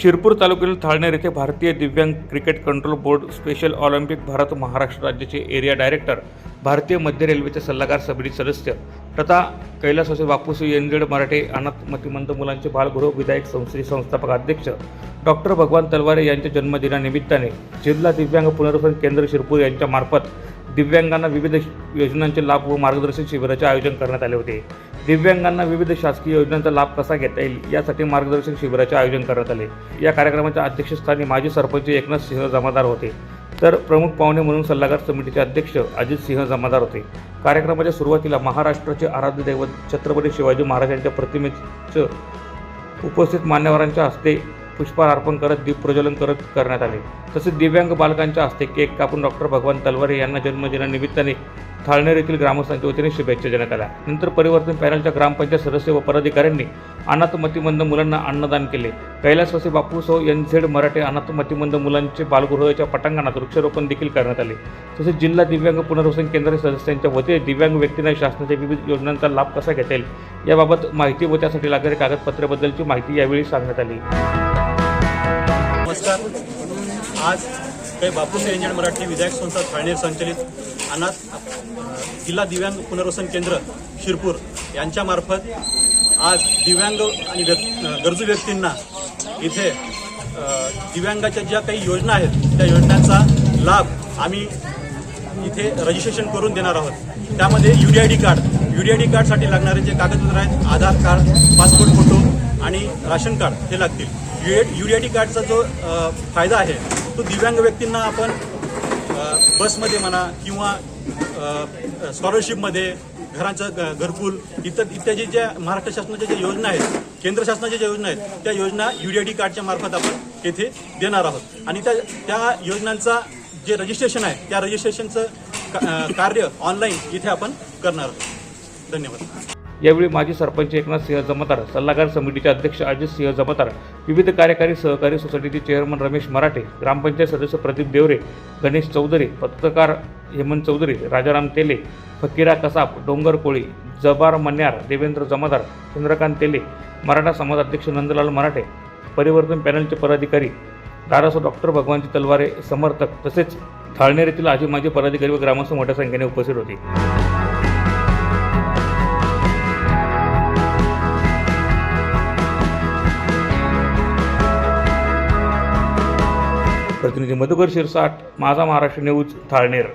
शिरपूर तालुक्यातील थाळनेर येथे भारतीय दिव्यांग cricket control board special olympic Bharat Maharashtra राज्याचे एरिया डायरेक्टर भारतीय मध्य रेल्वेचे सल्लागार समिती सदस्य तथा कैलासवासी बापूस एनजेड मराठे अनाथ मतिमंद मुलांचे बालगृह विधायक संस्थेचे संस्थापक अध्यक्ष डॉक्टर भगवान तलवारे यांच्या जन्मदिनानिमित्ताने जिल्हा दिव्यांग पुनर्वसन केंद्र शिरपूर यांच्यामार्फत दिव्यांगांना विविध योजनांचे लाभ व मार्गदर्शन शिबिराचे आयोजन करण्यात आले होते. दिव्यांगांना विविध शासकीय योजनांचा लाभ कसा घेता येईल यासाठी मार्गदर्शन शिबिराचे आयोजन करण्यात आले. या कार्यक्रमाच्या अध्यक्षस्थानी माजी सरपंच एकनाथ सिंह जमादार होते. तर प्रमुख पाहुणे म्हणून सल्लागार समितीचे अध्यक्ष अजित सिंह जमादार होते. कार्यक्रमाच्या सुरुवातीला महाराष्ट्राचे आराध्य दैवत छत्रपती शिवाजी महाराजांच्या प्रतिमेचं उपस्थित मान्यवरांच्या हस्ते पुष्पहार अर्पण करत दीपप्रज्वलन करत करण्यात आले. तसेच दिव्यांग बालकांच्या हस्ते केक कापून डॉक्टर भगवान तलवारे यांना जन्मदिनानिमित्ताने थाळनेर येथील ग्रामस्थांच्या वतीने शुभेच्छा देण्यात आल्या. नंतर परिवर्तन पॅनलच्या ग्रामपंचायत सदस्य व पदाधिकाऱ्यांनी अनाथ मतिमंद मुलांना अन्नदान केले. कैलासवासी बापूसह एन झेड मराठे अनाथ मतिमंद मुलांचे बालगृहाच्या पटांगणात वृक्षारोपण देखील करण्यात आले. तसेच जिल्हा दिव्यांग पुनर्वसन केंद्र सदस्यांच्या वतीने दिव्यांग व्यक्तींना शासनाच्या विविध योजनांचा लाभ कसा घेता येईल याबाबत माहिती व त्यासाठी लागणारी कागदपत्राबद्दलची माहिती यावेळी सांगण्यात आली. नमस्कार. आज काही बापू इंजन मराठी विधायक संस्था ठाणे संचलित अनाथ जिल्हा दिव्यांग पुनर्वसन केंद्र शिरपूर यांच्यामार्फत आज दिव्यांग आणि व्यक्- गरजू व्यक्तींना इथे दिव्यांगाच्या ज्या काही योजना आहेत त्या योजनांचा लाभ आम्ही इथे रजिस्ट्रेशन करून देणार आहोत. त्यामध्ये U D I D card U D I D कार्डसाठी लागणारे जे कागदपत्र आहेत आधार कार्ड पासपोर्ट फोटो आणि राशन कार्ड हे लागतील. युरियाटी डी कार्डचा जो फायदा आहे तो दिव्यांग व्यक्तींना आपण बसमध्ये म्हणा किंवा स्कॉलरशिपमध्ये घरांचं घरकुल इतर इत्यादी ज्या महाराष्ट्र शासनाच्या ज्या योजना आहेत केंद्र शासनाच्या ज्या योजना आहेत त्या योजना यू डी कार्डच्या मार्फत आपण येथे देणार आहोत. आणि त्या त्या योजनांचा जे रजिस्ट्रेशन आहे त्या रजिस्ट्रेशनचं का- कार्य ऑनलाईन इथे आपण करणार आहोत. धन्यवाद. यावेळी माजी सरपंच एकनाथ सिंह जमतार सल्लागार समितीचे अध्यक्ष अजित सिंह जमतार विविध कार्यकारी सहकारी सोसायटीचे चेअरमन रमेश मराठे ग्रामपंचायत सदस्य प्रदीप देवरे गणेश चौधरी पत्रकार हेमंत चौधरी राजाराम तेले फकीरा कसाब डोंगर कोळी जबार मन्यार देवेंद्र जमादार चंद्रकांत तेले मराठा समाज अध्यक्ष नंदलाल मराठे परिवर्तन पॅनलचे पदाधिकारी दारासो डॉक्टर भगवानजी तलवारे समर्थक तसेच थाळनेर येथील आजी माजी पदाधिकारी व ग्रामस्थ मोठ्या संख्येने उपस्थित होते. प्रतिनिधी मधुकर शिरसाट माझा महाराष्ट्र न्यूज थाळनेर.